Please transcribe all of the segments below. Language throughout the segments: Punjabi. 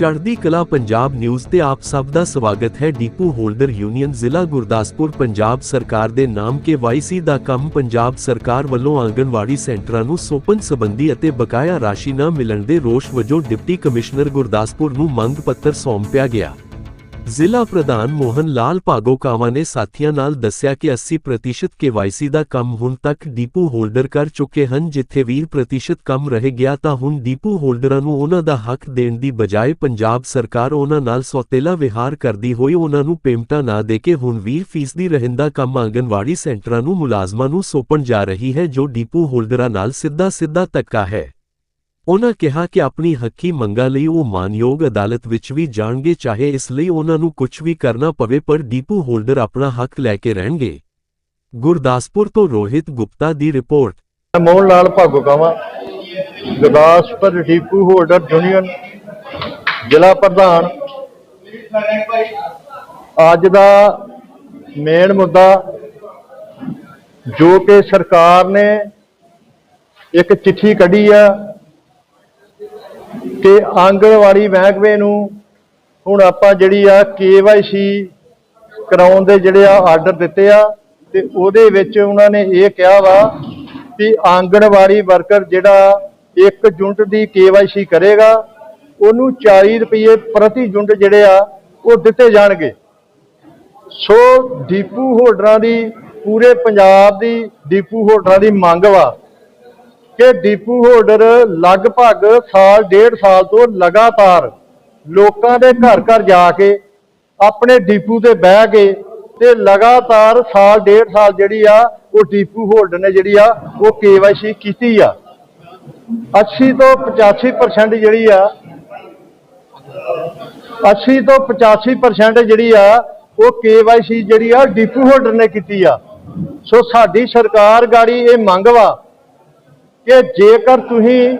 ਚੜ੍ਹਦੀ ਕਲਾ ਪੰਜਾਬ ਨਿਊਜ਼ ਤੇ ਆਪ ਸਭ ਦਾ ਸਵਾਗਤ ਹੈ। ਡੀਪੂ ਹੋਲਡਰ ਯੂਨੀਅਨ ਜ਼ਿਲ੍ਹਾ ਗੁਰਦਾਸਪੁਰ ਪੰਜਾਬ ਸਰਕਾਰ ਦੇ ਨਾਮ ਕੇ ਦਾ ਕੰਮ ਪੰਜਾਬ ਸਰਕਾਰ ਵੱਲੋਂ ਆਂਗਣਵਾੜੀ ਸੈਂਟਰਾਂ ਨੂੰ ਸੌਂਪਣ ਸੰਬੰਧੀ ਅਤੇ ਬਕਾਇਆ ਰਾਸ਼ੀ ਨਾ ਮਿਲਣ ਦੇ ਰੋਸ਼ ਵਜੋਂ ਡਿਪਟੀ ਕਮਿਸ਼ਨਰ ਗੁਰਦਾਸਪੁਰ ਨੂੰ ਮੰਗ ਪੱਤਰ ਸੌਂਪਿਆ ਗਿਆ। ਜ਼ਿਲ੍ਹਾ ਪ੍ਰਧਾਨ ਮੋਹਨ ਲਾਲ ਭਾਗੋਕਾਵਾ ਨੇ ਸਾਥੀਆਂ ਨਾਲ ਦੱਸਿਆ ਕਿ 80% KYC ਦਾ ਕੰਮ ਹੁਣ ਤੱਕ ਡੀਪੂ ਹੋਲਡਰ ਕਰ ਚੁੱਕੇ ਹਨ। ਜਿੱਥੇ 20% ਕੰਮ ਰਹਿ ਗਿਆ ਤਾਂ ਹੁਣ ਡੀਪੂ ਹੋਲਡਰਾਂ ਨੂੰ ਉਹਨਾਂ ਦਾ ਹੱਕ ਦੇਣ ਦੀ ਬਜਾਏ ਪੰਜਾਬ ਸਰਕਾਰ ਉਹਨਾਂ ਨਾਲ ਸੌਤੇਲਾ ਵਿਹਾਰ ਕਰਦੀ ਹੋਈ ਉਹਨਾਂ ਨੂੰ ਪੇਮਟਾਂ ਨਾ ਦੇ ਕੇ ਹੁਣ 20% ਰਹਿੰਦਾ ਕੰਮ ਆਂਗਨਵਾੜੀ ਸੈਂਟਰਾਂ ਨੂੰ ਮੁਲਾਜ਼ਮਾਂ ਨੂੰ ਸੌਂਪਣ ਜਾ ਰਹੀ ਹੈ, ਜੋ ਡੀਪੂ ਹੋਲਡਰਾਂ ਨਾਲ ਸਿੱਧਾ ਸਿੱਧਾ ਧੱਕਾ ਹੈ। ਉਨ੍ਹਾਂ ਕਿਹਾ ਕਿ ਆਪਣੀ ਹੱਕੀ ਮੰਗਾਂ ਲਈ ਉਹ ਮਾਨਯੋਗ ਅਦਾਲਤ ਵਿੱਚ ਵੀ ਜਾਣਗੇ, ਚਾਹੇ ਇਸ ਲਈ ਉਹਨਾਂ ਨੂੰ ਕੁਝ ਵੀ ਕਰਨਾ ਪਵੇ, ਪਰ ਡੀਪੂ ਹੋਲਡਰ ਆਪਣਾ ਹੱਕ ਲੈ ਕੇ ਰਹਿਣਗੇ। ਗੁਰਦਾਸਪੁਰ ਤੋਂ ਰੋਹਿਤ ਗੁਪਤਾ ਦੀ report. Mohan Lal Bhagokawa Gurdaspur depot holder union ਜ਼ਿਲ੍ਹਾ ਪ੍ਰਧਾਨ। ਅੱਜ ਦਾ ਮੇਨ ਮੁੱਦਾ ਜੋ ਕਿ ਸਰਕਾਰ ਨੇ ਇੱਕ ਚਿੱਠੀ ਕੱਢੀ ਆ। ਕਿ ਆਂਗਣਵਾੜੀ ਮਹਿਕਮੇ ਨੂੰ ਹੁਣ ਆਪਾਂ ਜਿਹੜੀ ਆ ਕੇਵਾਈਸੀ ਕਰਾਉਣ ਦੇ ਜਿਹੜੇ ਆ ਆਰਡਰ ਦਿੱਤੇ ਆ, ਤੇ ਉਹਦੇ ਵਿੱਚ ਉਹਨਾਂ ਨੇ ਇਹ ਕਿਹਾ ਵਾ ਕਿ ਆਂਗਣਵਾੜੀ ਵਰਕਰ ਜਿਹੜਾ ਇੱਕ ਯੂਨਿਟ ਦੀ ਕੇਵਾਈਸੀ ਕਰੇਗਾ, ਉਹਨੂੰ 40 ਰੁਪਏ ਪ੍ਰਤੀ ਯੂਨਿਟ ਜਿਹੜੇ ਆ, ਉਹ ਦਿੱਤੇ ਜਾਣਗੇ। ਸੋ ਡੀਪੂ ਹੋਲਡਰਾਂ ਦੀ, ਪੂਰੇ ਪੰਜਾਬ ਦੀ ਡੀਪੂ ਹੋਲਡਰਾਂ ਦੀ ਮੰਗ ਵਾ ਕਿ ਡੀਪੂ ਹੋਲਡਰ ਲਗਭਗ ਸਾਲ, ਡੇਢ ਸਾਲ ਤੋਂ ਲਗਾਤਾਰ ਲੋਕਾਂ ਦੇ ਘਰ ਘਰ ਜਾ ਕੇ ਆਪਣੇ ਡੀਪੂ ਤੇ ਬਹਿ ਕੇ ਤੇ ਲਗਾਤਾਰ ਸਾਲ, ਡੇਢ ਸਾਲ ਜਿਹੜੀ ਆ, ਉਹ ਡੀਪੂ ਹੋਲਡਰ ਨੇ ਜਿਹੜੀ ਆ, ਉਹ ਕੇਵਾਈਸੀ ਕੀਤੀ ਆ। 80 ਤੋਂ 85% ਜਿਹੜੀ ਆ 80 ਤੋਂ 85% ਜਿਹੜੀ ਆ, ਉਹ ਕੇਵਾਈਸੀ ਜਿਹੜੀ ਆ, ਡੀਪੂ ਹੋਲਡਰ ਨੇ ਕੀਤੀ ਆ। ਸੋ ਸਾਡੀ ਸਰਕਾਰ ਗਾੜੀ ਇਹ ਮੰਗ ਵਾ ਕਿ ਜੇਕਰ ਤੁਸੀਂ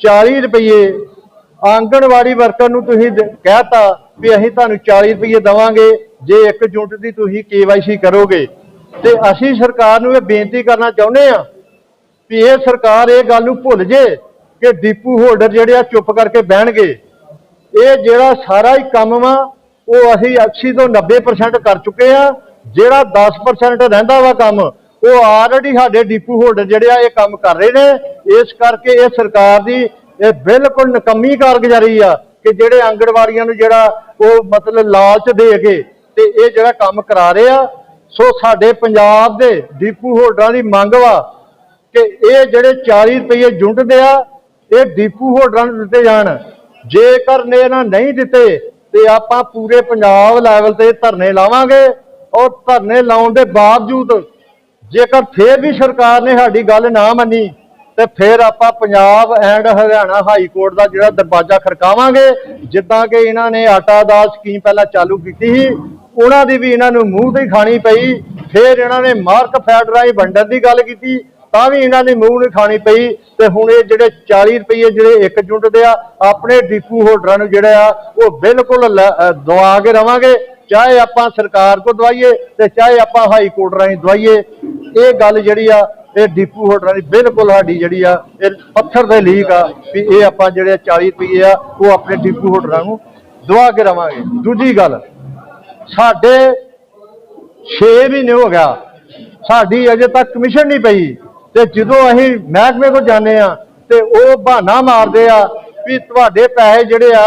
40 ਰੁਪਏ ਆਂਗਣਵਾੜੀ ਵਰਕਰ ਨੂੰ ਤੁਸੀਂ ਦ- ਕਹਿਤਾ ਵੀ ਅਸੀਂ ਤੁਹਾਨੂੰ 40 ਰੁਪਏ ਦਵਾਂਗੇ, ਜੇ ਇੱਕ ਯੂਨਿਟ ਦੀ ਤੁਸੀਂ ਕੇਵਾਈਸੀ ਕਰੋਗੇ। ਤੇ ਅਸੀਂ ਸਰਕਾਰ ਨੂੰ ਇਹ ਬੇਨਤੀ ਕਰਨਾ ਚਾਹੁੰਦੇ ਆ ਵੀ ਇਹ ਸਰਕਾਰ ਇਹ ਗੱਲ ਨੂੰ ਭੁੱਲ ਜੇ ਕਿ ਡੀਪੂ ਹੋਲਡਰ ਜਿਹੜੇ ਆ ਚੁੱਪ ਕਰਕੇ ਬਹਿਣਗੇ। ਇਹ ਜਿਹੜਾ ਸਾਰਾ ਹੀ ਕੰਮ ਵਾ, ਉਹ ਅਸੀਂ 80 ਤੋਂ 90% ਕਰ ਚੁੱਕੇ ਆ ਜਿਹੜਾ 10% ਰਹਿੰਦਾ ਵਾ ਕੰਮ ਉਹ ਆਲਰੇਡੀ ਸਾਡੇ ਡੀਪੂ ਹੋਲਡਰ ਜਿਹੜੇ ਆ, ਇਹ ਕੰਮ ਕਰ ਰਹੇ ਨੇ। ਇਸ ਕਰਕੇ ਇਹ ਸਰਕਾਰ ਦੀ ਇਹ ਬਿਲਕੁਲ ਨਕਮੀ ਕਾਰਗੁਜ਼ਾਰੀ ਆ ਕਿ ਜਿਹੜੇ ਆਂਗਣਵਾੜੀਆਂ ਨੂੰ ਜਿਹੜਾ ਉਹ ਮਤਲਬ ਲਾਲਚ ਦੇ ਕੇ ਤੇ ਇਹ ਜਿਹੜਾ ਕੰਮ ਕਰਾ ਰਹੇ ਆ। ਸੋ ਸਾਡੇ ਪੰਜਾਬ ਦੇ ਡੀਪੂ ਹੋਲਡਰਾਂ ਦੀ ਮੰਗ ਵਾ ਕਿ ਇਹ ਜਿਹੜੇ 40 ਰੁਪਏ ਯੂਨਿਟ ਆ, ਇਹ ਡੀਪੂ ਹੋਲਡਰਾਂ ਨੂੰ ਦਿੱਤੇ ਜਾਣ। ਜੇਕਰ ਨੇ ਇਹਨਾਂ ਨਹੀਂ ਦਿੱਤੇ, ਤੇ ਆਪਾਂ ਪੂਰੇ ਪੰਜਾਬ ਲੈਵਲ ਤੇ ਧਰਨੇ ਲਾਵਾਂਗੇ। ਔਰ ਧਰਨੇ ਲਾਉਣ ਦੇ ਬਾਵਜੂਦ ਜੇਕਰ ਫੇਰ ਵੀ ਸਰਕਾਰ ਨੇ ਸਾਡੀ ਗੱਲ ਨਾ ਮੰਨੀ, ਤੇ ਫਿਰ ਆਪਾਂ Punjab and Haryana high court ਦਾ ਜਿਹੜਾ ਦਰਵਾਜ਼ਾ ਖੜਕਾਵਾਂਗੇ, ਜਿੱਦਾਂ ਕਿ ਇਹਨਾਂ ਨੇ ਆਟਾ ਦਾਲ ਸਕੀਮ ਪਹਿਲਾਂ ਚਾਲੂ ਕੀਤੀ ਸੀ, ਉਹਨਾਂ ਦੀ ਵੀ ਇਹਨਾਂ ਨੂੰ ਮੂੰਹ ਤੇ ਖਾਣੀ ਪਈ, ਫਿਰ ਇਹਨਾਂ ਨੇ ਮਾਰਕ ਫੈਡਰਾਈ ਵੰਡਣ ਦੀ ਗੱਲ ਕੀਤੀ, ਤਾਂ ਵੀ ਇਹਨਾਂ ਦੀ ਮੂੰਹ ਨਹੀਂ ਖਾਣੀ ਪਈ, ਤੇ ਹੁਣ ਇਹ ਜਿਹੜੇ 40 ਰੁਪਏ ਜਿਹੜੇ ਇੱਕ ਯੂਨਿਟ ਦੇ ਆ, ਆਪਣੇ ਡੀਪੂ ਹੋਲਡਰਾਂ ਨੂੰ ਜਿਹੜਾ ਆ, ਉਹ ਬਿਲਕੁਲ ਲੈ- ਦਵਾ ਕੇ ਰਵਾਂਗੇ ਚਾਹੇ ਆਪਾਂ ਸਰਕਾਰ ਕੋ ਦਵਾਈਏ ਤੇ ਚਾਹੇ ਆਪਾਂ ਹਾਈ ਕੋਰਟ ਰਾਹੀਂ ਦਵਾਈਏ, ਇਹ ਗੱਲ ਜਿਹੜੀ ਆ, ਇਹ ਡੀਪੂ ਹੋਲਡਰਾਂ ਦੀ ਬਿਲਕੁਲ ਸਾਡੀ ਜਿਹੜੀ ਆ, ਇਹ ਪੱਥਰ ਦੇ ਲੀਕ ਆ ਵੀ ਇਹ ਆਪਾਂ ਜਿਹੜੇ 40 ਰੁਪਏ ਆ, ਉਹ ਆਪਣੇ ਡੀਪੂ ਹੋਲਡਰਾਂ ਨੂੰ ਦਵਾ ਕੇ ਰਵਾਂਗੇ ਦੂਜੀ ਗੱਲ, ਸਾਡੇ 6 ਮਹੀਨੇ ਹੋ ਗਿਆ, ਸਾਡੀ ਅਜੇ ਤੱਕ ਕਮਿਸ਼ਨ ਨਹੀਂ ਪਈ ਤੇ ਜਦੋਂ ਅਸੀਂ ਮਹਿਕਮੇ ਕੋਲ ਜਾਂਦੇ ਆ ਤੇ ਉਹ ਬਹਾਨਾ ਮਾਰਦੇ ਆ ਵੀ ਤੁਹਾਡੇ ਪੈਸੇ ਜਿਹੜੇ ਆ,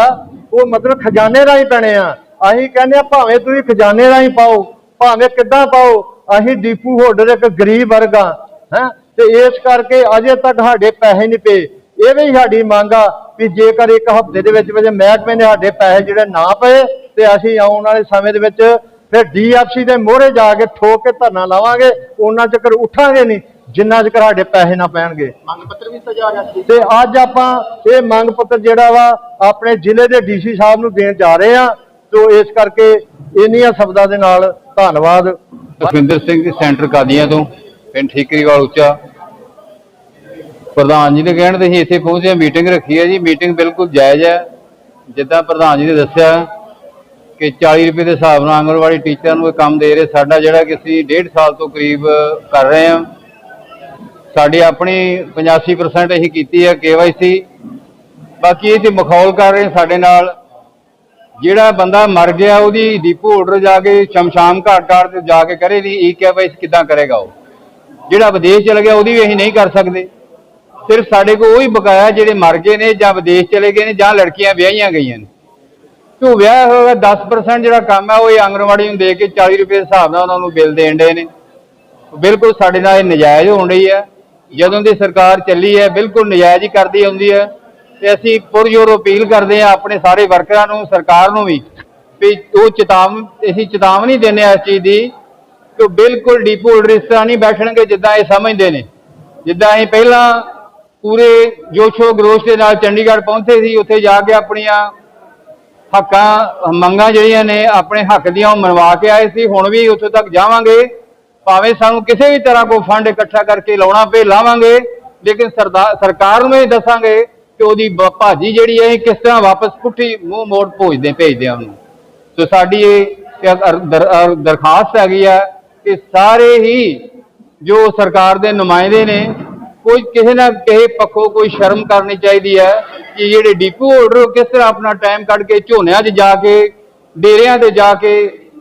ਉਹ ਮਤਲਬ ਖਜ਼ਾਨੇ ਰਾਹੀਂ ਪੈਣੇ ਆ। ਅਸੀਂ ਕਹਿੰਦੇ ਆ ਭਾਵੇਂ ਤੁਸੀਂ ਖਜ਼ਾਨੇ ਰਾਹੀਂ ਪਾਓ ਭਾਵੇਂ ਕਿੱਦਾਂ ਪਾਓ ਅਸੀਂ ਡੀਪੂ ਹੋਲਡਰ ਇੱਕ ਗਰੀਬ ਵਰਗ ਹੈ? ਤੇ ਇਸ ਕਰਕੇ ਅਜੇ ਤੱਕ ਸਾਡੇ ਪੈਸੇ ਨਹੀਂ ਪਏ। ਇਹ ਵੀ ਸਾਡੀ ਮੰਗ ਆ ਵੀ ਜੇਕਰ ਇੱਕ ਹਫ਼ਤੇ ਦੇ ਵਿੱਚ ਵਿੱਚ ਮਹਿਕਮੇ ਨੇ ਸਾਡੇ ਪੈਸੇ ਜਿਹੜੇ ਨਾ ਪਏ ਤੇ ਅਸੀਂ ਆਉਣ ਵਾਲੇ ਸਮੇਂ ਦੇ ਵਿੱਚ ਫਿਰ ਡੀਐਫਸੀ ਦੇ ਮੋਹਰੇ ਜਾ ਕੇ ਠੋਕ ਕੇ ਧਰਨਾ ਲਾਵਾਂਗੇ ਉਹਨਾਂ ਚੱਕਰ ਉੱਠਾਂਗੇ ਨਹੀਂ ਜਿੰਨਾ ਚਿਰ ਸਾਡੇ ਪੈਸੇ ਨਾ ਪੈਣਗੇ। ਮੰਗ ਪੱਤਰ ਵੀ ਸਜਾ ਰਿਹਾ ਸੀ। ਤੇ ਅੱਜ ਆਪਾਂ ਇਹ ਮੰਗ ਪੱਤਰ ਜਿਹੜਾ ਵਾ ਆਪਣੇ ਜ਼ਿਲ੍ਹੇ ਦੇ ਡੀਸੀ ਸਾਹਿਬ ਨੂੰ ਦੇਣ ਜਾ ਰਹੇ ਆ। ਤੋਂ ਇਸ ਕਰਕੇ ਇੰਨੀਆਂ ਸ਼ਬਦਾਂ ਦੇ ਨਾਲ ਧੰਨਵਾਦ। ਸੁਖਵਿੰਦਰ ਸਿੰਘ ਜੀ, ਸੈਂਟਰ ਕਾਦੀਆਂ ਤੋਂ, ਪਿੰਡ ਠੀਕਰੀਵਾਲ ਉੱਚਾ। ਪ੍ਰਧਾਨ ਜੀ ਦੇ ਕਹਿਣ ਤੇ ਅਸੀਂ ਇੱਥੇ ਪਹੁੰਚੇ, ਮੀਟਿੰਗ ਰੱਖੀ ਹੈ ਜੀ, ਮੀਟਿੰਗ ਬਿਲਕੁਲ ਜਾਇਜ਼ ਹੈ। ਜਿੱਦਾਂ ਪ੍ਰਧਾਨ ਜੀ ਨੇ ਦੱਸਿਆ ਕਿ 40 ਰੁਪਏ ਦੇ ਹਿਸਾਬ ਨਾਲ ਆਂਗਣਵਾੜੀ ਟੀਚਰ ਨੂੰ ਇਹ ਕੰਮ ਦੇ ਰਹੇ। ਸਾਡਾ ਜਿਹੜਾ ਕਿ ਅਸੀਂ ਡੇਢ ਸਾਲ ਤੋਂ ਕਰੀਬ ਕਰ ਰਹੇ ਹਾਂ। ਸਾਡੀ ਆਪਣੀ 85% ਅਸੀਂ ਕੀਤੀ ਹੈ ਕੇਵਾਈਸੀ ਬਾਕੀ ਇਹ ਤੇ ਮਖੌਲ ਕਰ ਰਹੇ ਸਾਡੇ ਨਾਲ। ਜਿਹੜਾ ਬੰਦਾ ਮਰ ਗਿਆ, ਉਹਦੀ ਡੀਪੂ ਆਰਡਰ ਜਾ ਕੇ ਸ਼ਮਸ਼ਾਨ ਘਾਟ ਘਾਟ ਤੇ ਜਾ ਕੇ ਕਰੇ ਨਹੀਂ ਇਹ ਕਿਹਾ ਬਈ ਕਿਦਾਂ ਕਰੇਗਾ ਉਹ। ਜਿਹੜਾ ਵਿਦੇਸ਼ ਚਲ ਗਿਆ, ਉਹਦੀ ਵੀ ਅਸੀਂ ਨਹੀਂ ਕਰ ਸਕਦੇ। ਸਿਰਫ ਸਾਡੇ ਕੋਲ ਉਹੀ ਬਕਾਇਆ ਜਿਹੜੇ ਮਰ ਗਏ ਨੇ ਜਾਂ ਵਿਦੇਸ਼ ਚਲੇ ਗਏ ਨੇ ਜਾਂ ਲੜਕੀਆਂ ਵਿਆਹੀਆਂ ਗਈਆਂ ਨੇ। ਤੇ ਉਹ ਵਿਆਹ ਹੋਇਆ 10% ਜਿਹੜਾ ਕੰਮ ਹੈ ਉਹ ਇਹ ਆਂਗਣਵਾੜੀ ਨੂੰ ਦੇ ਕੇ 40 ਰੁਪਏ ਦੇ ਹਿਸਾਬ ਨਾਲ ਉਹਨਾਂ ਨੂੰ ਬਿੱਲ ਦੇਣ ਦੇ ਨੇ। ਬਿਲਕੁਲ ਸਾਡੇ ਨਾਲ ਇਹ ਨਜਾਇਜ਼ ਹੋਣ ਰਹੀ ਹੈ ਜਦੋਂ ਦੀ ਸਰਕਾਰ ਚੱਲੀ ਹੈ, ਬਿਲਕੁਲ ਨਜਾਇਜ਼ ਹੀ ਕਰਦੀ ਆਉਂਦੀ ਹੈ ਤੇ ਅਸੀਂ ਪੁਰਜੋਰ ਅਪੀਲ ਕਰਦੇ ਹਾਂ ਆਪਣੇ ਸਾਰੇ ਵਰਕਰਾਂ ਨੂੰ, ਸਰਕਾਰ ਨੂੰ ਵੀ ਵੀ ਉਹ ਚੇਤਾਵਨੀ ਅਸੀਂ ਚੇਤਾਵਨੀ ਦਿੰਦੇ ਹਾਂ ਇਸ ਚੀਜ਼ ਦੀ ਕਿ ਬਿਲਕੁਲ ਡੀਪੂ ਹੋਲਡਰ ਇਸ ਤਰ੍ਹਾਂ ਨਹੀਂ ਬੈਠਣਗੇ ਜਿੱਦਾਂ ਇਹ ਸਮਝਦੇ ਨੇ। ਜਿੱਦਾਂ ਅਸੀਂ ਪਹਿਲਾਂ ਪੂਰੇ ਜੋਸ਼ੋ ਗਰੋਸ਼ ਦੇ ਨਾਲ ਚੰਡੀਗੜ੍ਹ ਪਹੁੰਚੇ ਸੀ, ਉੱਥੇ ਜਾ ਕੇ ਆਪਣੀਆਂ ਹੱਕਾਂ, ਮੰਗਾਂ ਜਿਹੜੀਆਂ ਨੇ ਆਪਣੇ ਹੱਕ ਦੀਆਂ ਉਹ ਮਨਵਾ ਕੇ ਆਏ ਸੀ, ਹੁਣ ਵੀ ਉੱਥੇ ਤੱਕ ਜਾਵਾਂਗੇ। ਭਾਵੇਂ ਸਾਨੂੰ ਕਿਸੇ ਵੀ ਤਰ੍ਹਾਂ ਕੋਈ ਫੰਡ ਇਕੱਠਾ ਕਰਕੇ ਲਾਉਣਾ ਪਏ, ਲਾਵਾਂਗੇ, ਲੇਕਿਨ ਸਰਦਾ- ਸਰਕਾਰ ਨੂੰ ਇਹ ਦੱਸਾਂਗੇ ਕਿ ਉਹਦੀ ਬ- ਭਾਜੀ ਜਿਹੜੀ ਹੈ ਇਹ ਕਿਸ ਤਰ੍ਹਾਂ ਵਾਪਸ ਪੁੱਠੀ ਮੂੰਹ ਮੋੜ ਭੋਜਦੇ, ਭੇਜਦੇ ਆ ਉਹਨੂੰ। ਸੋ ਸਾਡੀ ਇਹ ਦਰਖਾਸਤ ਹੈਗੀ ਆ ਕਿ ਸਾਰੇ ਹੀ ਜੋ ਸਰਕਾਰ ਦੇ ਨੁਮਾਇੰਦੇ ਨੇ, ਕੋਈ ਕਿਸੇ ਨਾ ਕਿਸੇ ਪੱਖੋਂ ਕੋਈ ਸ਼ਰਮ ਕਰਨੀ ਚਾਹੀਦੀ ਹੈ ਕਿ ਜਿਹੜੇ ਡੀਪੂ ਹੋਲਡਰ ਉਹ ਕਿਸ ਤਰ੍ਹਾਂ ਆਪਣਾ ਟਾਈਮ ਕੱਢ ਕੇ ਝੋਨਿਆਂ 'ਚ ਜਾ ਕੇ, ਡੇਰਿਆਂ ਤੇ ਜਾ ਕੇ,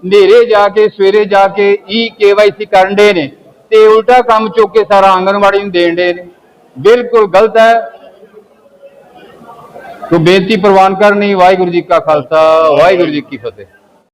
ਹਨੇਰੇ ਜਾ ਕੇ, ਸਵੇਰੇ ਜਾ ਕੇ ਈ ਕੇਵਾਈਸੀ ਕਰਨ ਦੇ ਨੇ ਤੇ ਉਲਟਾ ਕੰਮ ਚੁੱਕ ਕੇ ਸਾਰਾ ਆਂਗਣਵਾੜੀ ਨੂੰ ਦੇਣ ਦੇ ਨੇ। ਬਿਲਕੁਲ ਗਲਤ ਹੈ। ਤੋ ਬੇਨਤੀ ਪ੍ਰਵਾਨ ਕਰਨੀ ਵਾਹਿਗੁਰੂ ਜੀ ਕਾ ਖਾਲਸਾ ਵਾਹਿਗੁਰੂ ਜੀ ਕੀ ਫਤਿਹ।